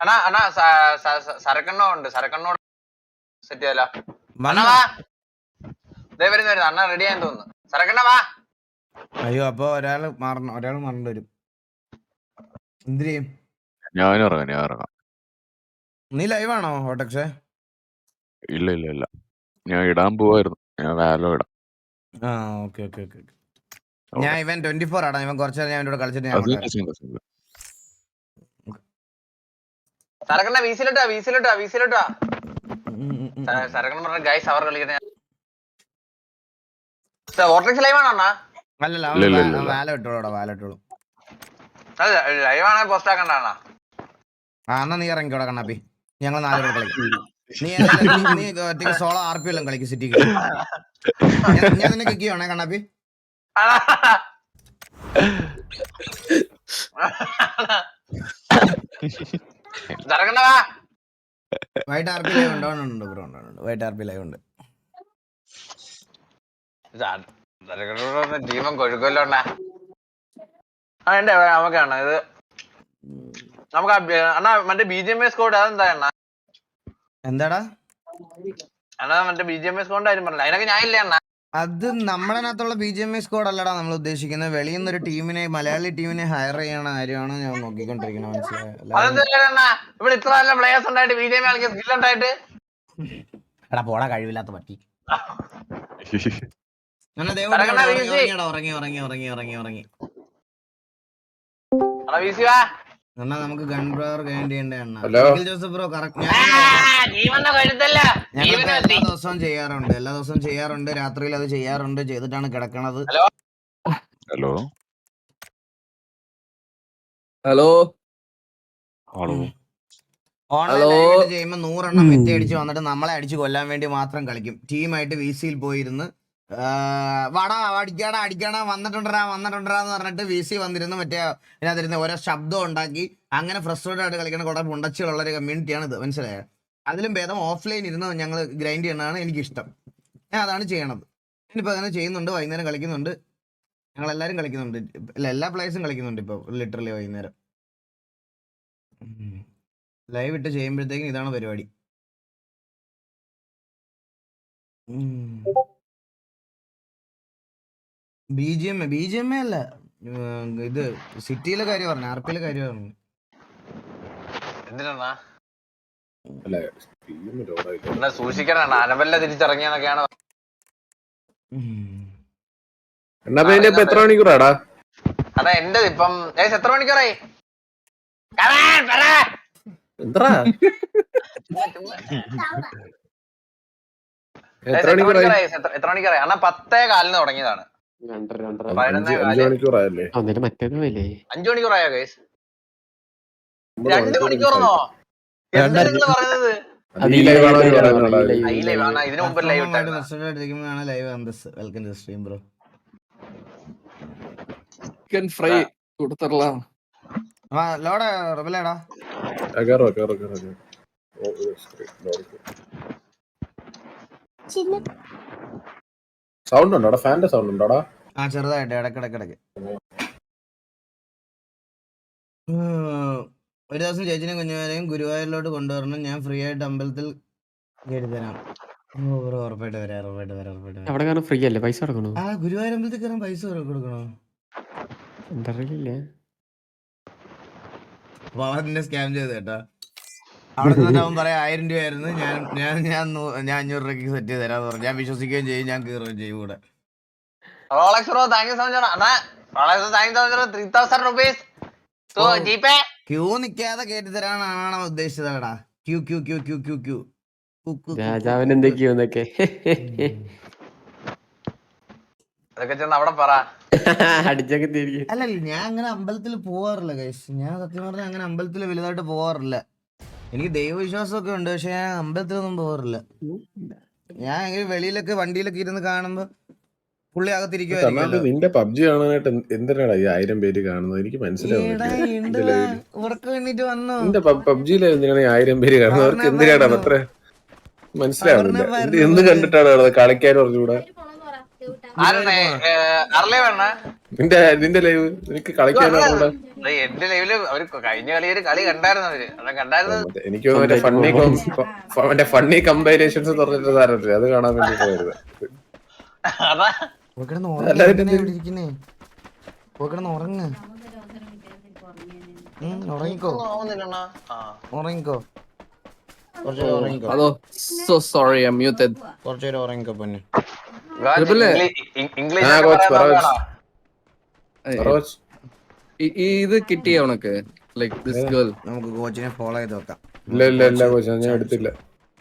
അണ്ണാ അണ്ണാ സരക്കണ്ണ ഉണ്ട് സരക്കണ്ണോട് സെറ്റ് അണ്ണാ വാ. ദേ വരുന്നു വരുന്നു. അണ്ണ റെഡി ആയെന്ന് തോന്നുന്നു. സരക്കണ്ണ വാ. അയ്യോ അപ്പൊ ഒരാൾ മാറണം ഒരാൾ മറന്നു വരും. എന്തിനു ചെയ്യും ഞാൻ ഇറങ്ങാം ഞാൻ ഇറങ്ങാം. നീ ലൈവാണോ ഓട്ടക്ഷേ ഇല്ല ഇല്ല ഇല്ല. ഞാൻ ഇടാൻ പോവായിരുന്നു. ഞാൻ വാലോ ഇടാം. ആ ഓക്കെ ഓക്കെ ഓക്കെ ഞാൻ ഇവൻ ട്വന്റി ഫോർ ആടാ. ഇവൻ കുറച്ചു നേരം ഞാൻ ഇവനോട് കളിച്ചിട്ട് ഞാൻ അത് രസം. സരക്കണ്ണ വീസിലിട്ടാ വീസിലിട്ടാ വീസിലിട്ടാ. സരക്കണ്ണ പറഞ്ഞ ഗൈസ് അവർ കളിക്കുന്ന ഓർട്ടക്സ് ലൈവ് ആണോ അണ്ണാ? ലൈവ് ആണെങ്കിൽ പോസ്റ്റ് ആക്കണ്ട അണ്ണാ? ആ എന്നാ നീ ഇറങ്ങിക്കോടാ കണ്ണാപ്പി ഞങ്ങൾ നാല് പേര് കളിക്കും. നീ നീ- ഒറ്റയ്ക്ക് സോളോ ആർ പി എല്ലാം കളിക്കും സിറ്റിക്ക് ഞാൻ നിന്നെ കിക്ക് ചെയ്യണേ കണ്ണാപ്പി ha വാ വൈറ്റ് ആർ പി ലൈവ് ഉണ്ടോ ഉണ്ട് ബ്രോ ഉണ്ട്. വൈറ്റ് ആർ പി ലൈവ് ഉണ്ട്. സരക്കണ്ണ ജീവൻ കൊഴുക്കല്ലോ അണ്ണാ ആ ഉണ്ട് നമുക്ക് കാണാം. ഇത് നമുക്ക് അണ്ണാ മറ്റേ B G M S code അതെന്താ അണ്ണാ? എന്താടാ? അണ്ണാ മറ്റേ B G M S code ആരും പറഞ്ഞില്ല. അതിനൊക്കെ ഞാൻ ഇല്ലേ അണ്ണാ? അത് നമ്മളതിനകത്തുള്ള ബി ജി എം ഐ സ്കോഡ് അല്ലടാ നമ്മൾ ഉദ്ദേശിക്കുന്നത്. വെളിയിൽ നിന്ന് ഒരു ടീമിനെ മലയാളി ടീമിനെ ഹയർ ചെയ്യണ കാര്യമാണ് ഞാൻ നോക്കിക്കൊണ്ടിരിക്കുന്നത് മനസ്സിലായി? പോടാ കഴിവില്ലാത്ത പറ്റി ഉറങ്ങി, ഉറങ്ങി ഉറങ്ങി ഉറങ്ങി ഉറങ്ങി ഉറങ്ങി അണ്ണാ വീസി വാ എന്നാ നമുക്ക് ഗൺ ബ്രദർ വേണ്ടിയുണ്ട് അണ്ണ. ഹലോ. ജോസഫ് ബ്രോ കറക്റ്റ് ഞങ്ങൾ എല്ലാ. ദിവസവും ചെയ്യാറുണ്ട്. എല്ലാ ദിവസവും ചെയ്യാറുണ്ട്. രാത്രിയിൽ അത് ചെയ്യാറുണ്ട്. ചെയ്തിട്ടാണ് കിടക്കണത്. ഹലോ? ഹലോ? ഹലോ? ഓൺലൈൻ ചെയ്യുമ്പോൾ നൂറെണ്ണം മെത്തി അടിച്ച് വന്നിട്ട് നമ്മളെ അടിച്ച് കൊല്ലാൻ വേണ്ടി മാത്രം കളിക്കും. ടീമായിട്ട് വി സിയിൽ പോയിരുന്ന് വാടാ അടിക്കണ അടിക്കണ വന്നിട്ടുണ്ടടാ വന്നിട്ടുണ്ടടാ എന്ന് പറഞ്ഞിട്ട് വി സി വന്നിരുന്നു. മറ്റേ ഇതിനകത്തിരുന്ന് ഓരോ ശബ്ദം ഉണ്ടാക്കി. അങ്ങനെ ഫ്രസ്ട്രേറ്റഡ് കളിക്കുന്ന കുറെ പുണ്ടച്ചുള്ള ഒരു കമ്മ്യൂണിറ്റിയാണ് ഇത്. മനസ്സിലായോ? അതിലും ഭേദം ഓഫ്ലൈൻ ഇരുന്ന് ഞങ്ങൾ ഗ്രൈൻഡ് ചെയ്യണതാണ് എനിക്കിഷ്ടം. ഞാൻ അതാണ് ചെയ്യണത്. ഇനിയിപ്പോൾ അങ്ങനെ ചെയ്യുന്നുണ്ട് വൈകുന്നേരം കളിക്കുന്നുണ്ട്. ഞങ്ങൾ എല്ലാവരും കളിക്കുന്നുണ്ട്. അല്ല എല്ലാ പ്ലേയേഴ്സും കളിക്കുന്നുണ്ട് ഇപ്പോൾ ലിറ്ററലി വൈകുന്നേരം. ലൈവ് ഇട്ട് ചെയ്യുമ്പോഴത്തേക്കും ഇതാണ് പരിപാടി. B G M B G M A അല്ല. ഇത് സിറ്റിയിലെ കാര്യം പറഞ്ഞു ആർ പിയിലെ കാര്യം പറഞ്ഞു. എന്തിനാ? സൂക്ഷിക്കണം തിരിച്ചിറങ്ങിയെന്നൊക്കെയാണ്. എന്നാ പിന്നെ ഇപ്പൊ എത്ര മണിക്കൂറാടാ? അതാ എന്റെ ഇപ്പം ഏകദേശം എത്ര മണിക്കൂറായി. എത്ര ഏകദേശം എത്ര മണിക്കൂറായി? മണിക്കൂറായി? എത്ര- എത്ര മണിക്കൂറായി? അണ്ണാ പത്തേ കാലിന് തുടങ്ങിയതാണ്. രണ്ടര രണ്ടര. അഞ്ച്. മണിക്കൂറായല്ലേ അന്നേരം മറ്റേത് പോയില്ലേ അഞ്ചു മണിക്കൂറായോ ഒമ്പത് രണ്ട് മണിക്കൂറെന്നോ എന്താ നിങ്ങൾ പറയുന്നത്? ഇതിനു മുമ്പ് live welcome to stream bro chicken fry കൊടുത്തരலாம் ആ. ലോടെ റബലേടാ ആ, കേറുവാ, കേറുവാ, കേറുവാ, കേറുവാ. ഓ, ഓ, screen, ലോഡ്. സൗണ്ട് ഉണ്ടോടാ? ഫാന്റെ സൗണ്ട് ഉണ്ടോടാ? ആ ചെറുതായിട്ട് ഇടക്കിടക്കിടക്ക് ഒരു ദിവസം ചേച്ചിനെ കുഞ്ഞുമാരെയും ഗുരുവായൂരിലോട്ട് കൊണ്ടുവരണം. ഞാൻ ഫ്രീ ആയിട്ട് അമ്പലത്തിൽ കയറി തരാം. ഓ, ബ്രോ, ഉറപ്പായിട്ട് വരാം ഉറപ്പായിട്ട് വരാം ഉറപ്പായിട്ട് അവിടെ കാരണം ഫ്രീ അല്ലേ? പൈസ കൊടുക്കണോ ആ ഗുരുവായൂർ അമ്പലത്തിൽ കയറാൻ പൈസ കൊടുക്കണോ? എന്തറിയില്ല. സ്കാം ചെയ്ത് കേട്ടോ. അവിടെ നിന്നിട്ട് അവൻ പറയാം ആയിരം രൂപയായിരുന്നു. ഞാൻ ഞാൻ ഞാൻ നൂ- ഞാൻ അഞ്ഞൂറ് രൂപയ്ക്ക് സെറ്റ് ചെയ്ത് തരാന്ന് പറഞ്ഞു. ഞാൻ വിശ്വസിക്കുകയും ചെയ്യും ഞാൻ കയറുകയും ചെയ്യും കൂടെ. Rolex bro thank you so much Anna Rolex thank you so much three thousand rupees so oh. Queue നിക്കാതെ കേട്ടി തരാനാണ് ഉദ്ദേശിച്ചതടാ queue queue queue queue queue queue രാജാവിന്. എന്തൊക്കെയോ എന്നൊക്കെ. അതൊക്കെ ചെന്ന് അവിടെ പറ. അടിച്ചൊക്കെ തിരികെ. അല്ല ഞാൻ അങ്ങനെ അമ്പലത്തിൽ പോവാറില്ല ഗൈസ് ഞാൻ സത്യം പറഞ്ഞാൽ അങ്ങനെ അമ്പലത്തിൽ വലുതായിട്ട് പോവാറില്ല. എനിക്ക് ദൈവവിശ്വാസമൊക്കെ ഉണ്ട് പക്ഷെ ഞാൻ അമ്പലത്തിലൊന്നും പോകാറില്ല. ഞാൻ എങ്ങനെ വെളിയിലൊക്കെ വണ്ടിയിലൊക്കെ ഇരുന്ന് കാണുമ്പോ പുള്ളി കർണാടക അകത്തിരിക്കുവായിരിക്കുമല്ലോ നിന്റെ പബ്ജി കാണാനായിട്ട് എന്ത്- എന്തിനാടാ ഈ ആയിരം പേര് കാണുന്നത്? എനിക്ക് മനസ്സിലാവുന്നില്ല. പബ്ജിയിലെ എന്തിനാണ് ആയിരം പേര് കാണുന്നത്? അവർക്ക് എന്തിനാണ് അത്ര മനസ്സിലാവുന്നില്ല. എന്ത് കണ്ടിട്ടാണ് കളിക്കാൻ പറഞ്ഞുകൂടാ? നിന്റെ നിന്റെ ലൈവ് നിനക്ക് കളിക്കാനുള്ള എന്റെ ലൈവിൽ അവർ കഴിഞ്ഞ കളി ഒരു കളി കണ്ടായിരുന്നു അവർ. അത് കണ്ടായിരുന്നു എനിക്ക് മറ്റേ ഫണ്ണി മറ്റേ ഫണ്ണി കമ്പൈലേഷൻസ് തുറന്നിട്ട് താരത്തില്ല അത് കാണാൻ വേണ്ടി പോയത്. ഉറങ്ങിക്കോ. ഉറങ്ങിക്കോ. കുറച്ചു നേരം ഉറങ്ങിക്കോ അതോ സോ സോറി ഐ മ്യൂട്ടഡ് കുറച്ചു നേരം ഉറങ്ങിക്കോ പൊന്നെ ഇംഗ്ലീഷ് ആ, coach, പറ, coach. ഏയ്, ഫറോസ്, ഈ- ഈ ഇത് കിട്ടിയ ഉനക്ക് ലൈക്ക് ദിസ് ഗേൾ നമുക്ക് കോച്ചിനെ ഫോളോ ചെയ്ത് നോക്കാം ഇല്ല ഇല്ല ഇല്ല കോച്ച് ഞാൻ എടുത്തില്ല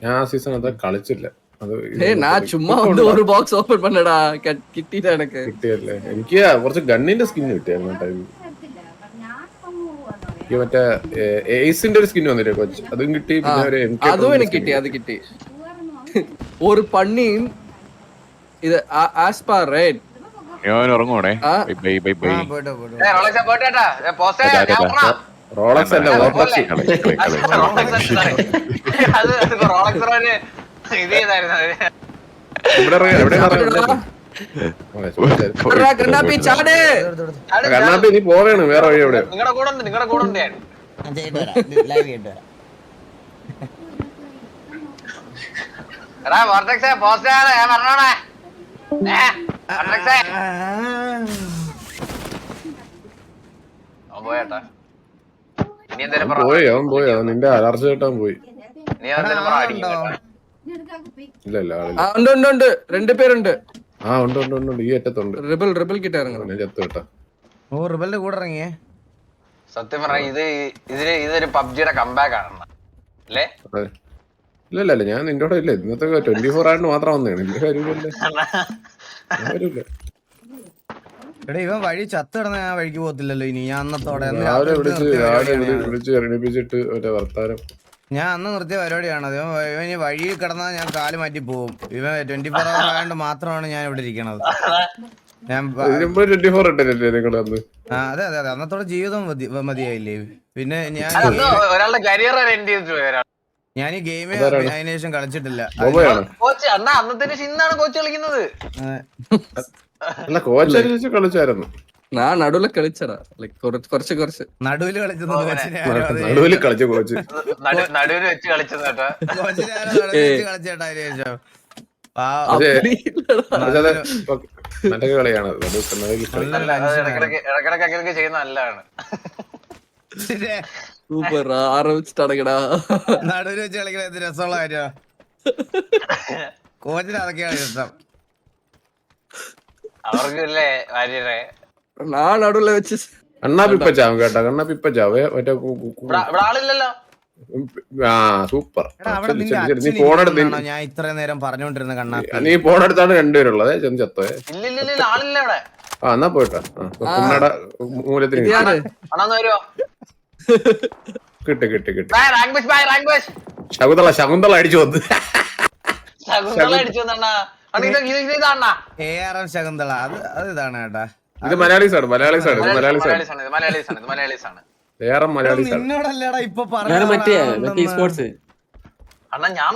ഞാൻ ആ സീസൺ അതാ കളിച്ചില്ല അത് ഇത് ഏ நான் சும்மா வந்து ஒரு பாக்ஸ் ஓபன் பண்ணடா கிட்டிட்ட எனக்கு കിട്ടിയല്ലേ എനിക്ക് കുറച്ച് ഗണ്ണിന്റെ സ്കിൻ കിട്ടിയായിരുന്നു ടൈം എനിക്ക് മറ്റേ ഏസിന്റെ ഒരു സ്കിൻ വന്നില്ലേ കൊച്ച്? അതും കിട്ടി പിന്നെ ഒരു അതും എനിക്ക് കിട്ടി അത് കിട്ടി. ഒരു പണ്ണിയും ഇത് ആസ് ഞാൻ ഉറങ്ങൂടെ ബൈ ബൈ ബൈ റോളക്സ് അല്ല ഓപ്പസ് റോളക്സ് ഇത് ചെയ്തായിരുന്നു കണ്ണാപ്പി നീ പോവേണ് വേറെ വഴി എവിടെ കൂടെ ഉണ്ട് കൂടെ ഉണ്ട് ഞാൻ. നിന്റെ അലർജി കേട്ടാൻ പോയി. ഇല്ല ഇല്ല ഉണ്ട് ഉണ്ട് ഉണ്ട്. രണ്ടു പേരുണ്ട്. ആ ഉണ്ട് ഉണ്ട് ഉണ്ട് ഉണ്ട്. ഈ അറ്റത്തുണ്ട്. റിബൽ റിബൽ കിட்ட ഇറങ്ങണം. ഞാൻ ചത്തു കേട്ടാ ഓ റിബലിന്റെ കൂടെ ഇറങ്ങിയേ? സത്യം പറഞ്ഞ ഇത് ഇതിൽ ഇതൊരു പബ്ജിയുടെ കമ്പാക്ക് ആണ് അല്ലേ? ഇല്ല ഇല്ല ഇല്ല. ഞാൻ നിന്റെ കൂടെ ഇല്ല. ഇന്നത്തെ ട്വന്റി ഫോർ ആയിട്ട് മാത്രം വന്നേണ് എന്റെ കാര്യമില്ല എടാ ഇവൻ വഴി ചത്ത് കിടന്ന ഞാൻ വഴിക്ക് പോകത്തില്ലല്ലോ ഇനി. ഞാൻ അന്നത്തോടെ രാവിലെ വിളിച്ച് രാവിലെ. വിളിച്ച് എണീപ്പിച്ചിട്ട് ഒരു വർത്താനം. ഞാൻ അന്ന് നിർത്തിയ പരിപാടിയാണ്. അത് ഈ വഴിയിൽ കിടന്നാൽ ഞാൻ കാൽ മാറ്റി പോകും ഇവൻ ട്വന്റി ഫോർ അവർ ആയതുകൊണ്ട് മാത്രമാണ് ഞാൻ ഇവിടെ ഇരിക്കണത്. ഞാൻ അതെ അതെ അതെ. അന്നത്തോടെ ജീവിതം മതി മതിയായില്ലേ? പിന്നെ ഞാൻ ഒരാളുടെ കരിയർ എൻഡ് ചെയ്തിട്ട് പോയി ഞാൻ ഈ ഗെയിമേ? അതിന് ശേഷം കളിച്ചിട്ടില്ല. കോച്ച് അണ്ണാ അന്നത്തെ ഇന്നാണ് കോച്ച് കളിക്കുന്നത്. കളിച്ചായിരുന്നു. ഞാൻ നടുവിൽ കളിച്ചടാ. ലൈക് കുറച്ച് കുറച്ച്. നടുവിൽ കളിച്ചത് നടുവിൽ കളിച്ചു കുറച്ച് നടുവിൽ വെച്ച് കളിച്ചതാട്ടാ കളിച്ചേട്ടാ ശേഷം? നല്ല കളിയാണ് ഇടക്കിടക്ക് അങ്ങനെയൊക്കെ ചെയ്യുന്ന നല്ലതാണ്. സൂപ്പർ ആരംഭിച്ചിട്ട് അടക്കടാ നടുവിൽ വെച്ച് കളിക്കണ രസമുള്ള കാര്യോ കോച്ചിന് അതൊക്കെയാണ് രസം അവർക്കല്ലേ ഭാര്യരെ? ആളവിടെ വെച്ച് അണ്ണാ പിപ്പ ചാവും കേട്ടോ കണ്ണാ പിപ്പ ചാവ് മറ്റേ ആ സൂപ്പർ. നീ ഫോണെടുത്ത് ഞാൻ ഇത്ര നേരം പറഞ്ഞോണ്ടിരുന്ന കണ്ണാ നീ ഫോണെടുത്താണ് രണ്ടുപേരുള്ളത് ചെന്ന് ചത്തോയെ ആ എന്നാ പോയിട്ടോ. മൂലത്തിന് കിട്ടി കിട്ടി കിട്ടി. ശകുന്തള ശകുന്തള അടിച്ചു വന്ന്. ശകുന്തള അടിച്ചു വന്നാ ശകുന്തള. അത് അത് ഇതാണ് കേട്ടാ ഇത് മലയാളീസ് ആണ് മലയാളീസ് ആണ് മലയാളീസ് ആണ് മലയാളീസ് ആണ് ഇത് മലയാളീസ് ആണ് വേറെ മലയാളീസ് ആണ് നിന്നോടല്ലേടാ ഇപ്പൊ ഞാൻ മറ്റേ സ്പോർട്സ് അണ്ണാ ഞാൻ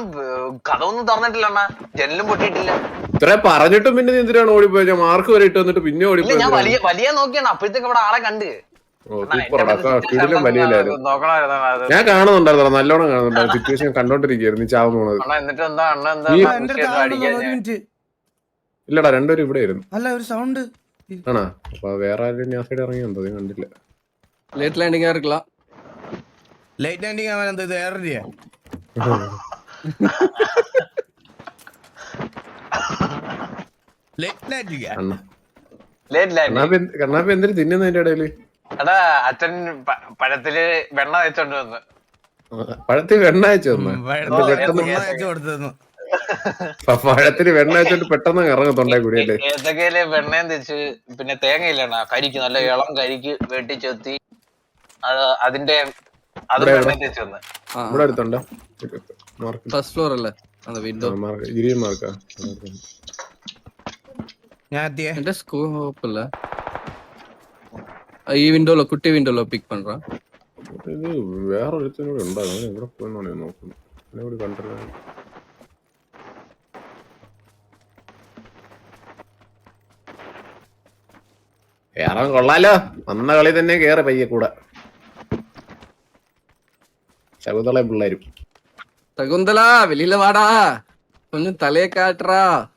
കഥ ഒന്നും തുറന്നിട്ടില്ല അണ്ണാ. ജനലും പൊട്ടിയിട്ടില്ല. ഇത്ര പറഞ്ഞിട്ടും പിന്നെ നീ എന്തിനാണ് ഓടിപ്പോയത്? ഞാൻ മാർക്ക് വരെ ഇട്ട് വന്നിട്ട് പിന്നെ ഓടിപ്പോയി ഞാൻ വലിയ വലിയ നോക്കിയാണ്. അപ്പോഴത്തേക്ക് ഇവിടെ ആളെ കണ്ട്. ഞാൻ കാണുന്നുണ്ടായിരുന്നു നല്ലോണം കാണുന്നുണ്ടായിരുന്നു. സിറ്റുവേഷൻ കണ്ടോണ്ടിരിക്കുകയായിരുന്നു നീ ചാവുന്ന പോണത്. ഇല്ലടാ രണ്ടുപേരും ഇവിടെ ആയിരുന്നു. അല്ല ഒരു സൗണ്ട് ആണോ? അപ്പൊ വേറെ ആരും ഞാൻ സൈഡ് അത് കണ്ടില്ല. ലേറ്റ് ലാൻഡിംഗ് ആയിരിക്കില്ല ലേറ്റ് ലാൻഡിംഗ് ആവാൻ എന്താ ഇത്? എയർ അണ്ണാ ലേറ്റ് തിന്നുന്ന ഇടയിൽ? അച്ഛൻ വെണ്ണ വെച്ചോണ്ട് വന്ന്. പഴത്തിൽ വെണ്ണ അയച്ചു വന്നു? എന്ത് വെണ്ണ അയച്ചു കൊടുത്തു പഴത്തിന് വെണ്ണ വെച്ചോണ്ട് പെട്ടെന്ന് ഇറങ്ങത്തുണ്ടായി തൊണ്ടേ കൂടി ഏത്തക്കയിൽ വെണ്ണയും തിരിച്ച് പിന്നെ തേങ്ങ കരിക്ക് നല്ല ഇളം കരിക്ക് വെട്ടിച്ചെത്തി അതിന്റെ ഇവിടെ അടുത്തുണ്ടോ? ഫസ്റ്റ് ഫ്ലോർ അല്ലേ? വിൻഡോ മാർക്കാ. ഈ വിൻഡോല കുട്ടി വിൻഡോല പിക്ക് പண்றேன் ഇത് വേറൊരുത്തനും കൂടെ ഉണ്ടായിരുന്നു ഇവിടെ പോയി നോക്കുന്നു. എന്നെ കൂടി കേറാൻ കൊള്ളാലോ. വന്ന കളി തന്നെ കേറി പയ്യെ കൂടെ. ശകുന്തള പിള്ളേരും. ശകുന്തള വെളിയില വാടാ. ഒന്ന് തലയെ കാട്ടറാ.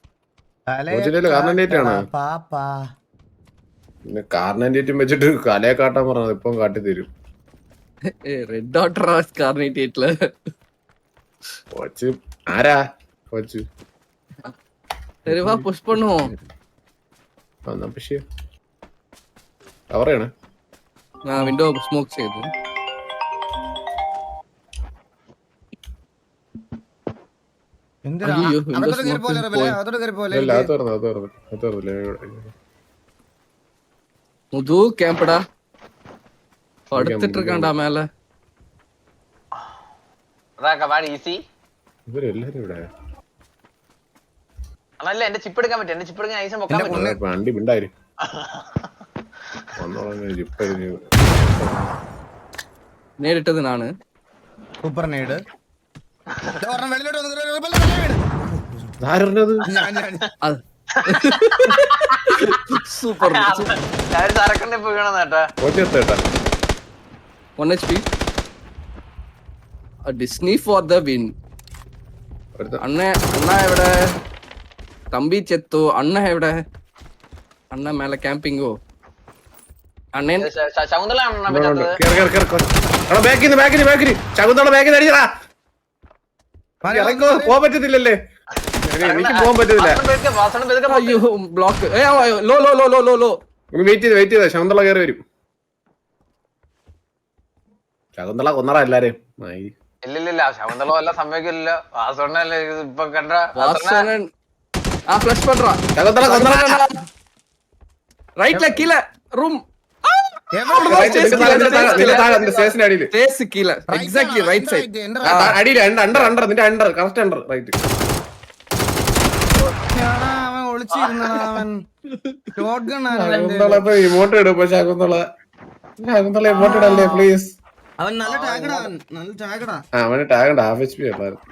കാർണേറ്റും വെച്ചിട്ട് കലയെ കാട്ടാൻ പറഞ്ഞത് ഇപ്പം കാട്ടി തരും റെഡ് കവറാണ് ആ വിൻഡോ സ്മോക്ക് ചെയ്തു. മുതു ക്യാമ്പടാ പടുത്തിട്ട് ഇരിക്കണ്ട മേലെ. ഇവരെല്ലാരും ഇവിടെ. അതല്ല എന്റെ ചിപ്പ് എടുക്കാൻ പറ്റും എന്റെ ചിപ്പ് എടുക്കാൻ ഐസം വണ്ടി ഉണ്ടായിരുന്നു നേരിട്ടത് നാണ് super നേട്. Super Disney for the win അണ്ണ അണ്ണ എവിടെ? തമ്പി ചെത്തു. അണ്ണ എവിടെ? അണ്ണ മേലെ ക്യാമ്പിങ്ങോ എനിക്ക് ബ്ലോക്ക് ലോ ലോ ലോ ലോ ലോ വെയിറ്റ് വെയിറ്റ് ശകുന്തള കയറി വരും. ശകുന്തള കൊന്നറ എല്ലാരെയും. ഇല്ലില്ല ശകുന്തള വല്ല സമ്മതിക്കില്ല ഇപ്പൊ കണ്ട ആ flush room right side under under under നിന്റെ under correct under right emote ഇടും ഇമോട്ട് ഇടല്ലേ പ്ലീസ് അവൻ നല്ല ടാഗടാ അവൻ. നല്ല ടാഗടാ ആ അവന് ടാഗ് ഹാഫ് എച്ച് പി ഉണ്ടായിരുന്നു